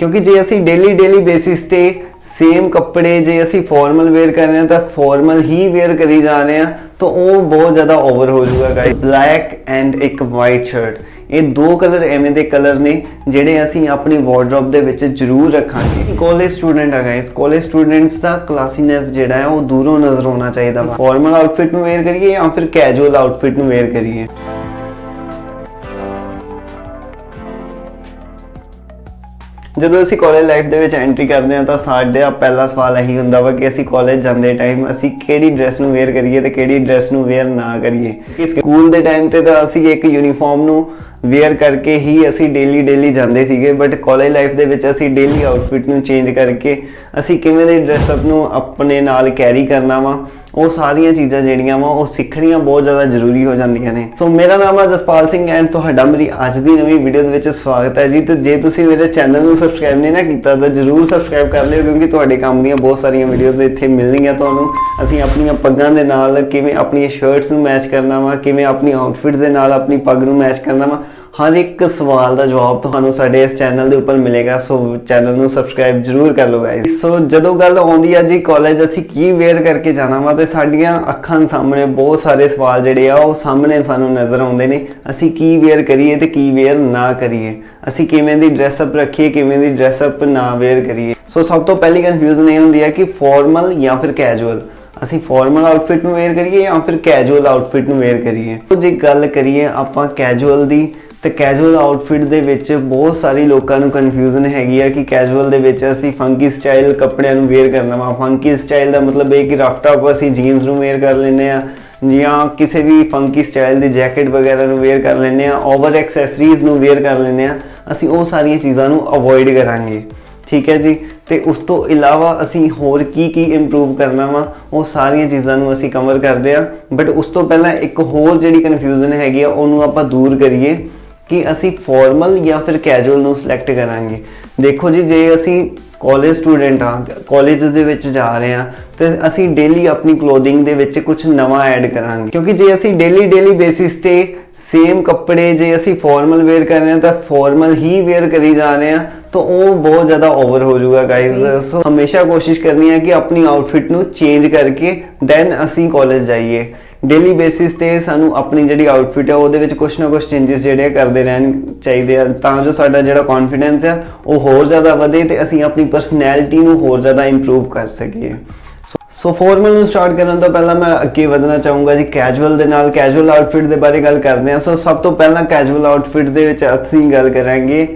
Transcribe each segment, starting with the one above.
ਕਿਉਂਕਿ ਜੇ ਅਸੀਂ ਡੇਲੀ ਡੇਲੀ ਬੇਸਿਸ ਤੇ ਸੇਮ ਕੱਪੜੇ, ਜੇ ਅਸੀਂ ਫਾਰਮਲ ਵੇਅਰ ਕਰ ਰਹੇ ਹਾਂ, ਤਾਂ ਫਾਰਮਲ ਹੀ ਵੇਅਰ ਕਰੀ ਜਾ ਰਹੇ ਹਾਂ, ਤਾਂ ਉਹ ਬਹੁਤ ਜ਼ਿਆਦਾ ਓਵਰ ਹੋ ਜਾਊਗਾ ਗਾਇਸ ਬਲੈਕ ਐਂਡ ਇੱਕ ਵਾਈਟ ਸ਼ਰਟ ਇਹ ਦੋ ਕਲਰ ਐਵੇਂ ਦੇ ਕਲਰ ਨੇ, ਜਿਹੜੇ ਅਸੀਂ ਆਪਣੀ ਵਾਰਡਰੋਬ ਦੇ ਵਿੱਚ ਜ਼ਰੂਰ ਰੱਖਾਂਗੇ। ਕਾਲਜ ਸਟੂਡੈਂਟ ਆ ਗਾਇਸ ਕਾਲਜ ਸਟੂਡੈਂਟਸ ਦਾ ਕਲਾਸੀਨੈਸ ਜਿਹੜਾ ਹੈ, ਉਹ ਦੂਰੋਂ ਨਜ਼ਰ ਆਉਣਾ ਚਾਹੀਦਾ ਵਾ। ਫਾਰਮਲ ਆਊਟਫਿਟ ਨੂੰ ਵੇਅਰ ਕਰੀਏ ਜਾਂ ਫਿਰ ਕੈਜੂਅਲ ਆਊਟਫਿਟ ਨੂੰ ਵੇਅਰ ਕਰੀਏ? ਜਦੋਂ ਅਸੀਂ ਕਾਲਜ ਲਾਈਫ ਦੇ ਵਿੱਚ ਐਂਟਰੀ ਕਰਦੇ ਹਾਂ ਤਾਂ ਸਾਡਾ ਪਹਿਲਾ ਸਵਾਲ ਇਹੀ ਹੁੰਦਾ ਵਾ ਕਿ ਅਸੀਂ ਕਾਲਜ ਜਾਂਦੇ ਟਾਈਮ ਅਸੀਂ ਕਿਹੜੀ ਡਰੈਸ ਨੂੰ ਵੇਅਰ ਕਰੀਏ ਤੇ ਕਿਹੜੀ ਡਰੈਸ ਨੂੰ ਵੇਅਰ ਨਾ ਕਰੀਏ। ਸਕੂਲ ਦੇ ਟਾਈਮ ਤੇ ਤਾਂ ਅਸੀਂ ਇੱਕ ਯੂਨੀਫਾਰਮ ਨੂੰ ਵੇਅਰ ਕਰਕੇ ਹੀ ਅਸੀਂ ਡੇਲੀ ਡੇਲੀ ਜਾਂਦੇ ਸੀਗੇ ਬਟ ਕਾਲਜ ਲਾਈਫ ਦੇ ਵਿੱਚ ਅਸੀਂ ਡੇਲੀ ਆਊਟਫਿਟ ਨੂੰ ਚੇਂਜ ਕਰਕੇ ਅਸੀਂ ਕਿਵੇਂ ਦੇ ਡਰੈਸ ਅਪ ਨੂੰ ਆਪਣੇ ਨਾਲ ਕੈਰੀ ਕਰਨਾ ਵਾ, ਉਹ ਸਾਰੀਆਂ ਚੀਜ਼ਾਂ ਜਿਹੜੀਆਂ ਵਾ, ਉਹ ਸਿੱਖਣੀਆਂ ਬਹੁਤ ਜ਼ਿਆਦਾ ਜ਼ਰੂਰੀ ਹੋ ਜਾਂਦੀਆਂ ਨੇ। ਸੋ ਮੇਰਾ ਨਾਮ ਹੈ ਜਸਪਾਲ ਸਿੰਘ ਐਂਡ ਤੁਹਾਡਾ ਮੇਰੀ ਅੱਜ ਦੀ ਨਵੀਂ ਵੀਡੀਓ ਦੇ ਵਿੱਚ ਸਵਾਗਤ ਹੈ ਜੀ। ਤੇ ਜੇ ਤੁਸੀਂ ਮੇਰੇ ਚੈਨਲ ਨੂੰ ਸਬਸਕ੍ਰਾਈਬ ਨਹੀਂ ਨਾ ਕੀਤਾ, ਤਾਂ ਜਰੂਰ ਸਬਸਕ੍ਰਾਈਬ ਕਰ ਲਿਓ, ਕਿਉਂਕਿ ਤੁਹਾਡੇ ਕੰਮ ਦੀਆਂ ਬਹੁਤ ਸਾਰੀਆਂ ਵੀਡੀਓਜ਼ ਇੱਥੇ ਮਿਲਣਗੀਆਂ ਤੁਹਾਨੂੰ। ਅਸੀਂ ਆਪਣੀਆਂ ਪੱਗਾਂ ਦੇ ਨਾਲ ਕਿਵੇਂ ਆਪਣੀਆਂ ਸ਼ਰਟਸ ਨੂੰ ਮੈਚ ਕਰਨਾ ਵਾ, ਕਿਵੇਂ ਆਪਣੀ ਆਊਟਫਿਟਸ ਦੇ ਨਾਲ ਆਪਣੀ ਪੱਗ ਨੂੰ ਮੈਚ ਕਰਨਾ ਵਾ ਹਰ ਇੱਕ ਸਵਾਲ ਦਾ ਜਵਾਬ ਤੁਹਾਨੂੰ ਸਾਡੇ ਇਸ ਚੈਨਲ ਦੇ ਉੱਪਰ ਮਿਲੇਗਾ, ਸੋ ਚੈਨਲ ਨੂੰ ਸਬਸਕ੍ਰਾਈਬ ਜਰੂਰ ਕਰ ਲਓ ਗਾਇਸ ਸੋ ਜਦੋਂ ਗੱਲ ਆਉਂਦੀ ਆ ਜੀ ਕਾਲਜ ਅਸੀਂ ਕੀ ਵੇਅਰ ਕਰਕੇ ਜਾਣਾ ਵਾ, ਤੇ ਸਾਡੀਆਂ ਅੱਖਾਂ ਸਾਹਮਣੇ ਬਹੁਤ ਸਾਰੇ ਸਵਾਲ ਜਿਹੜੇ ਆ, ਉਹ ਸਾਹਮਣੇ ਸਾਨੂੰ ਨਜ਼ਰ ਆਉਂਦੇ ਨੇ। ਅਸੀਂ ਕੀ ਵੇਅਰ ਕਰੀਏ ਤੇ ਕੀ ਵੇਅਰ ਨਾ ਕਰੀਏ? ਅਸੀਂ ਕਿਵੇਂ ਦੀ ਡਰੈਸ ਅਪ ਰੱਖੀਏ, ਕਿਵੇਂ ਦੀ ਡਰੈਸ ਅਪ ਨਾ ਵੇਅਰ ਕਰੀਏ? ਸੋ ਸਭ ਤੋਂ ਪਹਿਲੀ ਕਨਫਿਊਜ਼ਨ ਇਹ ਹੁੰਦੀ ਹੈ ਕਿ ਫਾਰਮਲ ਜਾਂ ਫਿਰ ਕੈਜੂਅਲ ਅਸੀਂ ਫਾਰਮਲ ਆਊਟਫਿਟ ਨੂੰ ਵੇਅਰ ਕਰੀਏ ਜਾਂ ਫਿਰ ਕੈਜੂਅਲ ਆਊਟਫਿਟ ਨੂੰ ਵੇਅਰ ਕਰੀਏ? ਤੋ ਜੇ ਗੱਲ ਕਰੀਏ ਆਪਾਂ ਕੈਜੂਅਲ ਦੀ ਤੇ ਕੈਜੂਅਲ ਆਊਟਫਿਟ ਦੇ ਵਿੱਚ ਬਹੁਤ ਸਾਰੇ ਲੋਕਾਂ ਨੂੰ ਕਨਫਿਊਜ਼ਨ ਹੈਗੀ ਆ ਕਿ ਕੈਜੂਅਲ ਦੇ ਵਿੱਚ ਅਸੀਂ ਫੰਕੀ ਸਟਾਈਲ ਕੱਪੜਿਆਂ ਨੂੰ ਵੇਅਰ ਕਰਨਾ ਵਾ। ਫੰਕੀ ਸਟਾਈਲ ਦਾ ਮਤਲਬ ਇਹ ਕਿ ਰਫ ਟਾਪ ਅਸੀਂ ਜੀਨਸ ਨੂੰ ਵੇਅਰ ਕਰ ਲੈਂਦੇ ਆ ਜਾਂ ਕਿਸੇ ਵੀ ਫੰਕੀ ਸਟਾਈਲ ਦੀ ਜੈਕਟ ਵਗੈਰਾ ਨੂੰ ਵੇਅਰ ਕਰ ਲੈਂਦੇ ਆ ਓਵਰ ਐਕਸੈਸਰੀਜ਼ ਨੂੰ ਵੇਅਰ ਕਰ ਲੈਂਦੇ ਆ। ਅਸੀਂ ਉਹ ਸਾਰੀਆਂ ਚੀਜ਼ਾਂ ਨੂੰ ਅਵੋਇਡ ਕਰਾਂਗੇ। ਠੀਕ ਹੈ ਜੀ? ਤੇ ਉਸ ਤੋਂ ਇਲਾਵਾ ਅਸੀਂ ਹੋਰ ਕੀ ਕੀ ਇੰਪਰੂਵ ਕਰਨਾ ਵਾ, ਉਹ ਸਾਰੀਆਂ ਚੀਜ਼ਾਂ ਨੂੰ ਅਸੀਂ ਕਵਰ ਕਰਦੇ ਆ। ਬਟ ਉਸ ਤੋਂ ਪਹਿਲਾਂ ਇੱਕ ਹੋਰ ਜਿਹੜੀ ਕਨਫਿਊਜ਼ਨ ਹੈਗੀ ਆ, ਉਹਨੂੰ ਆਪਾਂ ਦੂਰ ਕਰੀਏ। ਕਿ ਅਸੀਂ ਫਾਰਮਲ ਜਾਂ ਫਿਰ ਕੈਜੂਅਲ ਨੂੰ ਸਿਲੈਕਟ ਕਰਾਂਗੇ। ਦੇਖੋ ਜੀ ਜੇ ਅਸੀਂ ਕਾਲਜ ਸਟੂਡੈਂਟ ਆ ਕਾਲਜ ਦੇ ਵਿੱਚ ਜਾ ਰਹੇ ਆ ਤੇ ਅਸੀਂ ਡੇਲੀ ਆਪਣੀ ਕਲੋਥਿੰਗ ਦੇ ਵਿੱਚ ਕੁਝ ਨਵਾਂ ਐਡ ਕਰਾਂਗੇ। ਕਿਉਂਕਿ ਜੇ ਅਸੀਂ ਡੇਲੀ ਡੇਲੀ ਬੇਸਿਸ ਤੇ ਸੇਮ ਕੱਪੜੇ ਜੇ ਅਸੀਂ ਫਾਰਮਲ ਵੇਅਰ ਕਰ ਰਹੇ ਹਾਂ ਤਾਂ ਫਾਰਮਲ ਹੀ ਵੇਅਰ ਕਰੀ ਜਾ ਰਹੇ ਹਾਂ ਤਾਂ ਉਹ ਬਹੁਤ ਜ਼ਿਆਦਾ ਓਵਰ ਹੋ ਜਾਊਗਾ ਗਾਇਜ਼ ਸੋ ਹਮੇਸ਼ਾ ਕੋਸ਼ਿਸ਼ ਕਰਨੀ ਹੈ ਕਿ ਆਪਣੀ ਆਊਟਫਿਟ ਨੂੰ ਚੇਂਜ ਕਰਕੇ ਦੈਨ ਅਸੀਂ ਕਾਲਜ ਜਾਈਏ। ਡੇਲੀ ਬੇਸਿਸ ਤੇ ਸਾਨੂੰ ਆਪਣੀ ਜਿਹੜੀ ਆਊਟਫਿਟ ਹੈ ਉਹਦੇ ਵਿੱਚ ਕੁਝ ਨਾ ਕੁਝ ਚੇਂजेस ਜਿਹੜੇ ਆ ਕਰਦੇ ਰਹਿਣ ਚਾਹੀਦੇ ਆ। ਤਾਂ ਜੋ ਸਾਡਾ ਜਿਹੜਾ ਕੌਨਫੀਡੈਂਸ ਆ, ਉਹ ਹੋਰ ਜ਼ਿਆਦਾ ਵਧੇ ਤੇ ਅਸੀਂ ਆਪਣੀ ਪਰਸਨੈਲਿਟੀ ਨੂੰ ਹੋਰ ਜ਼ਿਆਦਾ ਇੰਪਰੂਵ ਕਰ ਸਕੀਏ। ਸੋ ਫਾਰਮਲ ਨੂੰ ਸਟਾਰਟ ਕਰਨ ਤੋਂ ਪਹਿਲਾਂ ਮੈਂ ਅੱਗੇ ਵਧਣਾ ਚਾਹੂੰਗਾ ਜੀ ਕੈਜੂਅਲ ਦੇ ਨਾਲ ਕੈਜੂਅਲ ਆਊਟਫਿਟ ਦੇ ਬਾਰੇ ਗੱਲ ਕਰਦੇ ਹਾਂ। ਸੋ ਸਭ ਤੋਂ ਪਹਿਲਾਂ ਕੈਜੂਅਲ ਆਊਟਫਿਟ ਦੇ ਵਿੱਚ ਅਸੀਂ ਗੱਲ ਕਰਾਂਗੇ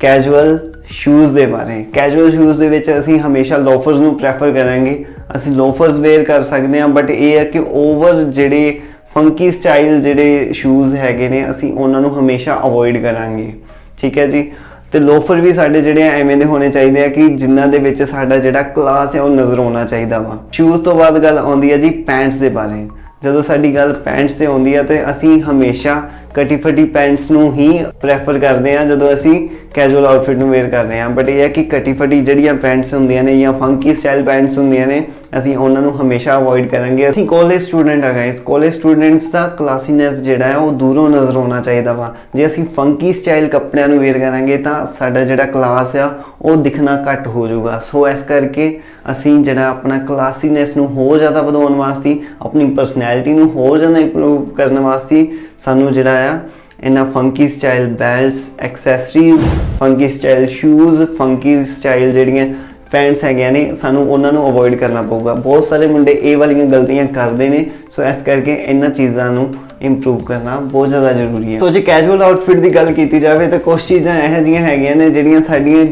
ਕੈਜੂਅਲ ਸ਼ੂਜ਼ ਦੇ ਬਾਰੇ। ਕੈਜੂਅਲ ਸ਼ੂਜ਼ ਦੇ ਵਿੱਚ ਅਸੀਂ ਹਮੇਸ਼ਾ ਲੋਫਰਸ ਨੂੰ ਪ੍ਰੈਫਰ ਕਰਾਂਗੇ। ਅਸੀਂ ਲੋਫਰਸ ਵੇਅਰ ਕਰ ਸਕਦੇ ਹਾਂ ਬਟ ਇਹ ਹੈ ਕਿ ਓਵਰ ਜਿਹੜੇ ਫੰਕੀ ਸਟਾਈਲ ਜਿਹੜੇ ਸ਼ੂਜ਼ ਹੈਗੇ ਨੇ, ਅਸੀਂ ਉਹਨਾਂ ਨੂੰ ਹਮੇਸ਼ਾ ਅਵੋਇਡ ਕਰਾਂਗੇ। ਠੀਕ ਹੈ ਜੀ? ਤੇ ਲੋਫਰ ਵੀ ਸਾਡੇ ਜਿਹੜੇ ਆ ਐਵੇਂ ਦੇ ਹੋਣੇ ਚਾਹੀਦੇ ਆ ਕਿ ਜਿਨ੍ਹਾਂ ਦੇ ਵਿੱਚ ਸਾਡਾ ਜਿਹੜਾ ਕਲਾਸ ਹੈ, ਉਹ ਨਜ਼ਰ ਆਉਣਾ ਚਾਹੀਦਾ ਵਾ। ਸ਼ੂਜ਼ ਤੋਂ ਬਾਅਦ ਗੱਲ ਆਉਂਦੀ ਹੈ ਜੀ ਪੈਂਟਸ ਦੇ ਬਾਰੇ। ਜਦੋਂ ਸਾਡੀ ਗੱਲ ਪੈਂਟਸ ਤੇ ਆਉਂਦੀ ਹੈ, ਤੇ ਅਸੀਂ ਹਮੇਸ਼ਾ ਕਟੀ ਫਟੀ ਪੈਂਟਸ ਨੂੰ ਹੀ ਪ੍ਰੈਫਰ ਕਰਦੇ ਆ ਜਦੋਂ ਅਸੀਂ ਕੈਜੂਅਲ ਆਊਟਫਿਟ ਨੂੰ ਵੇਅਰ ਕਰ ਰਹੇ ਹਾਂ। ਬਟ ਇਹ ਹੈ ਕਿ ਕਟੀ ਫਟੀ ਜਿਹੜੀਆਂ ਪੈਂਟਸ ਹੁੰਦੀਆਂ ਨੇ ਜਾਂ ਫੰਕੀ ਸਟਾਈਲ ਪੈਂਟਸ ਹੁੰਦੀਆਂ ਨੇ, ਅਸੀਂ ਉਹਨਾਂ ਨੂੰ ਹਮੇਸ਼ਾ ਅਵੋਇਡ ਕਰਾਂਗੇ। ਅਸੀਂ ਕਾਲਜ ਸਟੂਡੈਂਟ ਆ ਗਾਇਸ ਕਾਲਜ ਸਟੂਡੈਂਟਸ ਦਾ ਕਲਾਸੀਨੈਸ ਜਿਹੜਾ ਹੈ ਉਹ ਦੂਰੋਂ ਨਜ਼ਰ ਆਉਣਾ ਚਾਹੀਦਾ ਵਾ। ਜੇ ਅਸੀਂ ਫੰਕੀ ਸਟਾਈਲ ਕੱਪੜਿਆਂ ਨੂੰ ਵੇਅਰ ਕਰਾਂਗੇ ਤਾਂ ਸਾਡਾ ਜਿਹੜਾ ਕਲਾਸ ਆ, ਉਹ ਦਿਖਣਾ ਘੱਟ ਹੋ ਜਾਊਗਾ। ਸੋ ਇਸ ਕਰਕੇ ਅਸੀਂ ਜਿਹੜਾ ਆਪਣਾ ਕਲਾਸੀਨੈਸ ਨੂੰ ਹੋਰ ਜ਼ਿਆਦਾ ਵਧਾਉਣ ਵਾਸਤੇ, ਆਪਣੀ ਪਰਸਨੈਲਿਟੀ ਨੂੰ ਹੋਰ ਜ਼ਿਆਦਾ ਇੰਪਰੂਵ ਕਰਨ ਵਾਸਤੇ ਸਾਨੂੰ ਜਿਹੜਾ ਆ, ਇਹਨਾਂ funky style belts accessories funky style shoes funky style ਜਿਹੜੀਆਂ ਪੈਂਟਸ ਹੈਗੀਆਂ ਨੇ, ਸਾਨੂੰ ਉਹਨਾਂ ਨੂੰ ਅਵੋਇਡ ਕਰਨਾ ਪਊਗਾ। ਬਹੁਤ ਸਾਰੇ ਮੁੰਡੇ ਇਹ ਵਾਲੀਆਂ ਗਲਤੀਆਂ ਕਰਦੇ ਨੇ, ਸੋ ਇਸ ਕਰਕੇ ਇਹਨਾਂ ਚੀਜ਼ਾਂ ਨੂੰ ਇੰਪਰੂਵ ਕਰਨਾ ਬਹੁਤ ਜ਼ਿਆਦਾ ਜ਼ਰੂਰੀ ਹੈ। ਸੋ ਜੇ ਕੈਜੂਅਲ ਆਊਟਫਿਟ ਦੀ ਗੱਲ ਕੀਤੀ ਜਾਵੇ ਤਾਂ ਕੁਝ ਚੀਜ਼ਾਂ ਇਹੋ ਜਿਹੀਆਂ ਹੈਗੀਆਂ ਨੇ ਜਿਹੜੀਆਂ ਸਾਡੀਆਂ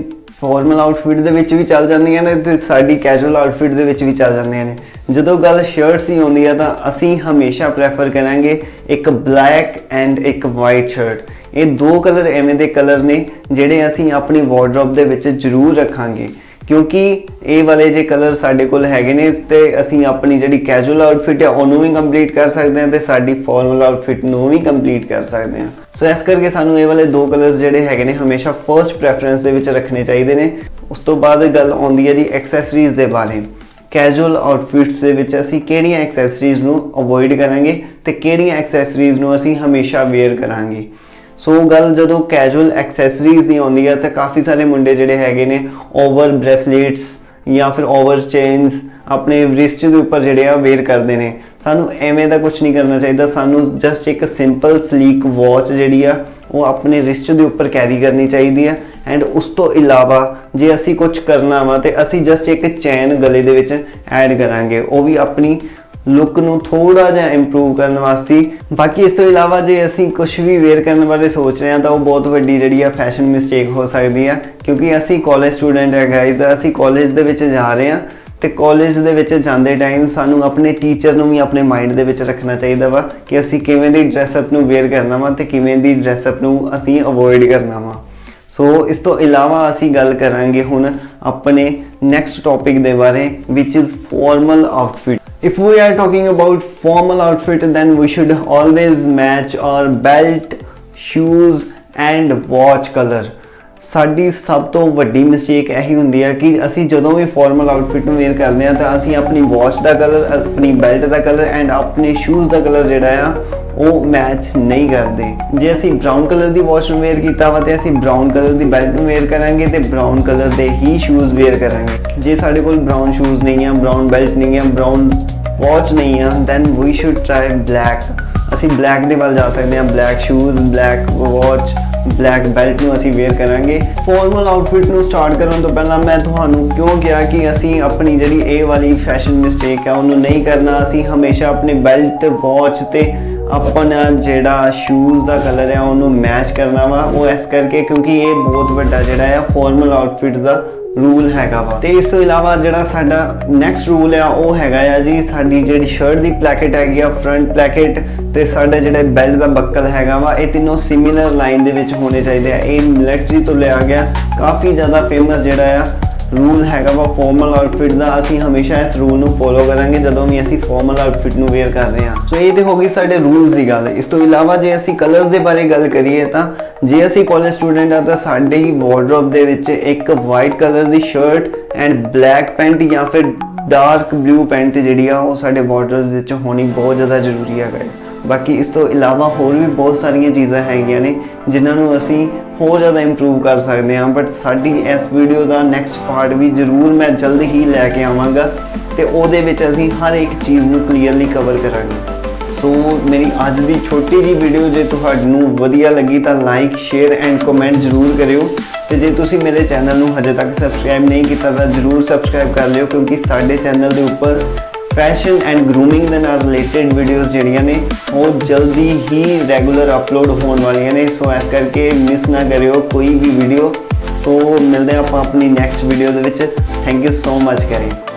ਫਾਰਮਲ ਆਊਟਫਿਟ ਦੇ ਵਿੱਚ ਵੀ ਚੱਲ ਜਾਂਦੀਆਂ ਨੇ ਤੇ ਸਾਡੀ ਕੈਜੂਅਲ ਆਊਟਫਿਟ ਦੇ ਵਿੱਚ ਵੀ ਚੱਲ ਜਾਂਦੀਆਂ ਨੇ। ਜਦੋਂ ਗੱਲ ਸ਼ਰਟਸ ਦੀ ਆਉਂਦੀ ਹੈ ਤਾਂ ਅਸੀਂ ਹਮੇਸ਼ਾ ਪ੍ਰੈਫਰ ਕਰਾਂਗੇ ਇੱਕ ਬਲੈਕ ਐਂਡ ਇੱਕ ਵਾਈਟ ਸ਼ਰਟ ਇਹ ਦੋ ਕਲਰ ਐਵੇਂ ਦੇ ਕਲਰ ਨੇ ਜਿਹੜੇ ਅਸੀਂ ਆਪਣੀ ਵਾਰਡਰੋਬ ਦੇ ਵਿੱਚ ਜ਼ਰੂਰ ਰੱਖਾਂਗੇ। ਕਿਉਂਕਿ ਇਹ ਵਾਲੇ ਜੇ ਕਲਰ ਸਾਡੇ ਕੋਲ ਹੈਗੇ ਨੇ, ਤੇ ਅਸੀਂ ਆਪਣੀ ਜਿਹੜੀ ਕੈਜੂਅਲ ਆਊਟਫਿਟ ਹੈ ਉਹਨੂੰ ਵੀ ਕੰਪਲੀਟ ਕਰ ਸਕਦੇ ਹਾਂ ਤੇ ਸਾਡੀ ਫਾਰਮਲ ਆਊਟਫਿਟ ਨੂੰ ਵੀ ਕੰਪਲੀਟ ਕਰ ਸਕਦੇ ਹਾਂ। ਸੋ ਇਸ ਕਰਕੇ ਸਾਨੂੰ ਇਹ ਵਾਲੇ ਦੋ ਕਲਰਸ ਜਿਹੜੇ ਹੈਗੇ ਨੇ, ਹਮੇਸ਼ਾ ਫਰਸਟ ਪ੍ਰੈਫਰੈਂਸ ਦੇ ਵਿੱਚ ਰੱਖਣੇ ਚਾਹੀਦੇ ਨੇ। ਉਸ ਤੋਂ ਬਾਅਦ ਗੱਲ ਆਉਂਦੀ ਹੈ ਜੀ ਐਕਸੈਸਰੀਜ਼ ਦੇ ਬਾਰੇ। ਕੈਜੂਅਲ ਆਊਟਫਿਟਸ ਦੇ ਵਿੱਚ ਅਸੀਂ ਕਿਹੜੀਆਂ ਐਕਸੈਸਰੀਜ਼ ਨੂੰ ਅਵੋਇਡ ਕਰਾਂਗੇ ਤੇ ਕਿਹੜੀਆਂ ਐਕਸੈਸਰੀਜ਼ ਨੂੰ ਅਸੀਂ ਹਮੇਸ਼ਾ ਵੇਅਰ ਕਰਾਂਗੇ? ਸੋ ਗੱਲ ਜਦੋਂ ਕੈਜੂਅਲ ਐਕਸੈਸਰੀਜ਼ ਦੀ ਆਉਂਦੀ ਹੈ ਤਾਂ ਕਾਫੀ ਸਾਰੇ ਮੁੰਡੇ ਜਿਹੜੇ ਹੈਗੇ ਨੇ ਓਵਰ ਬ੍ਰੈਸਲੇਟਸ ਜਾਂ ਫਿਰ ਓਵਰ ਚੇਨਸ ਆਪਣੇ ਰਿਸਟ ਦੇ ਉੱਪਰ ਜਿਹੜੇ ਆ ਵੇਅਰ ਕਰਦੇ ਨੇ। ਸਾਨੂੰ ਐਵੇਂ ਦਾ ਕੁਝ ਨਹੀਂ ਕਰਨਾ ਚਾਹੀਦਾ। ਸਾਨੂੰ ਜਸਟ ਇੱਕ ਸਿੰਪਲ ਸਲੀਕ ਵਾਚ ਜਿਹੜੀ ਆ, ਉਹ ਆਪਣੇ ਰਿਸਟ ਦੇ ਉੱਪਰ ਕੈਰੀ ਕਰਨੀ ਚਾਹੀਦੀ ਆ। ਐਂਡ ਉਸ ਤੋਂ ਇਲਾਵਾ ਜੇ ਅਸੀਂ ਕੁਝ ਕਰਨਾ ਵਾ ਤੇ ਅਸੀਂ ਜਸਟ ਇੱਕ ਚੈਨ ਗਲੇ ਦੇ ਵਿੱਚ ਐਡ ਕਰਾਂਗੇ। ਉਹ ਵੀ ਆਪਣੀ ਲੁੱਕ ਨੂੰ ਥੋੜਾ ਜਿਹਾ ਇੰਪਰੂਵ ਕਰਨ ਵਾਸਤੇ। ਬਾਕੀ ਇਸ ਤੋਂ ਇਲਾਵਾ ਜੇ ਅਸੀਂ ਕੁਝ ਵੀ ਵੇਅਰ ਕਰਨ ਬਾਰੇ ਸੋਚ ਰਹੇ ਹਾਂ, ਤਾਂ ਉਹ ਬਹੁਤ ਵੱਡੀ ਜਿਹੜੀ ਆ ਫੈਸ਼ਨ ਮਿਸਟੇਕ ਹੋ ਸਕਦੀ ਆ। ਕਿਉਂਕਿ ਅਸੀਂ ਕਾਲਜ ਸਟੂਡੈਂਟ ਹੈ ਗਾਇਜ਼ ਅਸੀਂ ਕਾਲਜ ਦੇ ਵਿੱਚ ਜਾ ਰਹੇ ਹਾਂ ਤੇ ਕਾਲਜ ਦੇ ਵਿੱਚ ਜਾਂਦੇ ਟਾਈਮ ਸਾਨੂੰ ਆਪਣੇ ਟੀਚਰ ਨੂੰ ਵੀ ਆਪਣੇ ਮਾਈਂਡ ਦੇ ਵਿੱਚ ਰੱਖਣਾ ਚਾਹੀਦਾ ਵਾ ਕਿ ਅਸੀਂ ਕਿਵੇਂ ਦੀ ਡਰੈਸ ਅਪ ਨੂੰ ਵੇਅਰ ਕਰਨਾ ਵਾ ਤੇ ਕਿਵੇਂ ਦੀ ਡਰੈਸ ਅਪ ਨੂੰ ਅਸੀਂ ਅਵੋਇਡ ਕਰਨਾ ਵਾ। ਸੋ ਇਸ ਤੋਂ ਇਲਾਵਾ ਅਸੀਂ ਗੱਲ ਕਰਾਂਗੇ ਹੁਣ ਆਪਣੇ ਨੈਕਸਟ ਟੌਪਿਕ ਦੇ ਬਾਰੇ, which is formal outfit if we are talking about formal outfit then we should always match our belt shoes and watch color ਸਾਡੀ ਸਭ ਤੋਂ ਵੱਡੀ ਮਿਸਟੇਕ ਇਹੀ ਹੁੰਦੀ ਹੈ ਕਿ ਅਸੀਂ ਜਦੋਂ ਵੀ ਫਾਰਮਲ ਆਊਟਫਿਟ ਨੂੰ ਵੇਅਰ ਕਰਦੇ ਹਾਂ ਤਾਂ ਅਸੀਂ ਆਪਣੀ ਵਾਚ ਦਾ ਕਲਰ ਆਪਣੀ ਬੈਲਟ ਦਾ ਕਲਰ ਐਂਡ ਆਪਣੇ ਸ਼ੂਜ਼ ਦਾ ਕਲਰ ਜਿਹੜਾ ਆ, ਉਹ ਮੈਚ ਨਹੀਂ ਕਰਦੇ। ਜੇ ਅਸੀਂ ਬ੍ਰਾਊਨ ਕਲਰ ਦੀ ਵਾਚ ਨੂੰ ਵੇਅਰ ਕੀਤਾ ਵਾ ਤੇ ਅਸੀਂ ਬ੍ਰਾਊਨ ਕਲਰ ਦੀ ਬੈਲਟ ਨੂੰ ਵੇਅਰ ਕਰਾਂਗੇ ਤੇ ਬ੍ਰਾਊਨ ਕਲਰ ਦੇ ਹੀ ਸ਼ੂਜ਼ ਵੇਅਰ ਕਰਾਂਗੇ। ਜੇ ਸਾਡੇ ਕੋਲ ਬ੍ਰਾਊਨ ਸ਼ੂਜ਼ ਨਹੀਂ ਆ ਬ੍ਰਾਊਨ ਬੈਲਟ ਨਹੀਂ ਆ ਬ੍ਰਾਊਨ ਵਾਚ ਨਹੀਂ ਆ then we should try black ਅਸੀਂ ਬਲੈਕ ਦੇ ਵੱਲ ਜਾ ਸਕਦੇ ਹਾਂ black shoes black watch black belt ਨੂੰ ਅਸੀਂ ਵੇਅਰ ਕਰਾਂਗੇ। ਫਾਰਮਲ ਆਊਟਫਿਟ ਨੂੰ ਸਟਾਰਟ ਕਰਨ ਤੋਂ ਪਹਿਲਾਂ ਮੈਂ ਤੁਹਾਨੂੰ ਕਿਉਂ ਕਿਹਾ ਕਿ ਅਸੀਂ ਆਪਣੀ ਜਿਹੜੀ ਇਹ ਵਾਲੀ ਫੈਸ਼ਨ ਮਿਸਟੇਕ ਹੈ ਉਹਨੂੰ ਨਹੀਂ ਕਰਨਾ। ਅਸੀਂ ਹਮੇਸ਼ਾ ਆਪਣੇ ਬੈਲਟ ਵਾਚ ਤੇ ਆਪਣਾ ਜਿਹੜਾ ਸ਼ੂਜ਼ ਦਾ ਕਲਰ ਹੈ ਉਹਨੂੰ ਮੈਚ ਕਰਨਾ ਵਾ। ਉਹ ਇਸ ਕਰਕੇ ਕਿਉਂਕਿ ਇਹ ਬਹੁਤ ਵੱਡਾ ਜਿਹੜਾ ਆ ਫਾਰਮਲ ਆਊਟਫਿਟ ਦਾ ਰੂਲ ਹੈਗਾ ਵਾ। ਤੇ ਇਸ ਤੋਂ ਇਲਾਵਾ ਜਿਹੜਾ ਸਾਡਾ ਨੈਕਸਟ ਰੂਲ ਆ, ਉਹ ਹੈਗਾ ਆ ਜੀ, ਸਾਡੀ ਜਿਹੜੀ ਸ਼ਰਟ ਦੀ ਪਲੈਕਟ ਹੈਗੀ ਆ ਫਰੰਟ ਪਲੈਕਟ ਤੇ ਸਾਡਾ ਜਿਹੜਾ ਬੈਲਟ ਦਾ ਬੱਕਲ ਹੈਗਾ ਵਾ, ਇਹ ਤਿੰਨੋਂ ਸਿਮਿਲਰ ਲਾਈਨ ਦੇ ਵਿੱਚ ਹੋਣੇ ਚਾਹੀਦੇ ਆ। ਇਹ ਮਿਲਟਰੀ ਤੋਂ ਲਿਆ ਗਿਆ। ਕਾਫੀ ਜ਼ਿਆਦਾ ਫੇਮਸ ਜਿਹੜਾ ਆ ਰੂਲ ਹੈਗਾ ਵਾ ਫਾਰਮਲ ਆਊਟਫਿਟ ਦਾ, ਅਸੀਂ ਹਮੇਸ਼ਾ ਇਸ ਰੂਲ ਨੂੰ ਫੋਲੋ ਕਰਾਂਗੇ ਜਦੋਂ ਵੀ ਅਸੀਂ ਫਾਰਮਲ ਆਊਟਫਿਟ ਨੂੰ ਵੇਅਰ ਕਰ ਰਹੇ ਹਾਂ। ਸੋ ਇਹ ਤੇ ਹੋ ਗਈ ਸਾਡੇ ਰੂਲਸ ਦੀ ਗੱਲ। ਇਸ ਤੋਂ ਇਲਾਵਾ ਜੇ ਅਸੀਂ ਕਲਰਸ ਦੇ ਬਾਰੇ ਗੱਲ ਕਰੀਏ ਤਾਂ, ਜੇ ਅਸੀਂ ਕਾਲਜ ਸਟੂਡੈਂਟ ਆ ਤਾਂ ਸਾਡੇ ਹੀ ਵਾਰਡਰੋਬ ਦੇ ਵਿੱਚ ਇੱਕ ਵਾਈਟ ਕਲਰ ਦੀ ਸ਼ਰਟ ਐਂਡ ਬਲੈਕ ਪੈਂਟ ਜਾਂ ਫਿਰ ਡਾਰਕ ਬਲੂ ਪੈਂਟ ਜਿਹੜੀ ਆ, ਉਹ ਸਾਡੇ ਵਾਰਡਰੋਬ ਵਿੱਚ ਹੋਣੀ ਬਹੁਤ ਜ਼ਿਆਦਾ ਜ਼ਰੂਰੀ ਹੈ ਗਾਇਸ ਬਾਕੀ ਇਸ ਤੋਂ ਇਲਾਵਾ ਹੋਰ ਵੀ ਬਹੁਤ ਸਾਰੀਆਂ ਚੀਜ਼ਾਂ ਹੈਗੀਆਂ ਨੇ, ਜਿਨ੍ਹਾਂ ਨੂੰ ਅਸੀਂ ਹੋਰ ਜ਼ਿਆਦਾ ਇੰਪਰੂਵ ਕਰ ਸਕਦੇ ਹਾਂ ਬਟ ਸਾਡੀ ਇਸ ਵੀਡੀਓ ਦਾ ਨੈਕਸਟ ਪਾਰਟ ਵੀ ਜ਼ਰੂਰ ਮੈਂ ਜਲਦ ਹੀ ਲੈ ਕੇ ਆਵਾਂਗਾ ਤੇ ਉਹਦੇ ਵਿੱਚ ਅਸੀਂ ਹਰ ਇੱਕ ਚੀਜ਼ ਨੂੰ ਕਲੀਅਰਲੀ ਕਵਰ ਕਰਾਂਗੇ। ਸੋ ਮੇਰੀ ਅੱਜ ਦੀ ਛੋਟੀ ਜੀ ਵੀਡੀਓ ਜੇ ਤੁਹਾਨੂੰ ਵਧੀਆ ਲੱਗੀ ਤਾਂ ਲਾਈਕ ਸ਼ੇਅਰ ਐਂਡ ਕਮੈਂਟ ਜ਼ਰੂਰ ਕਰਿਓ। ਤੇ ਜੇ ਤੁਸੀਂ ਮੇਰੇ ਚੈਨਲ ਨੂੰ ਹਜੇ ਤੱਕ ਸਬਸਕ੍ਰਾਈਬ ਨਹੀਂ ਕੀਤਾ ਤਾਂ ਜ਼ਰੂਰ ਸਬਸਕ੍ਰਾਈਬ ਕਰ ਲਿਓ, ਕਿਉਂਕਿ ਸਾਡੇ ਚੈਨਲ ਦੇ ਉੱਪਰ ਫੈਸ਼ਨ ਐਂਡ ਗਰੂਮਿੰਗ ਦੇ ਨਾਲ ਰਿਲੇਟਡ ਵੀਡੀਓਜ਼ ਜਿਹੜੀਆਂ ਨੇ, ਉਹ ਜਲਦੀ ਹੀ ਰੈਗੂਲਰ ਅਪਲੋਡ ਹੋਣ ਵਾਲੀਆਂ ਨੇ। ਸੋ ਇਸ ਕਰਕੇ ਮਿਸ ਨਾ ਕਰਿਓ ਕੋਈ ਵੀ ਵੀਡੀਓ ਸੋ ਮਿਲਦੇ ਹਾਂ ਆਪਾਂ ਆਪਣੀ ਨੈਕਸਟ ਵੀਡੀਓ ਦੇ ਵਿੱਚ। Thank you so much guys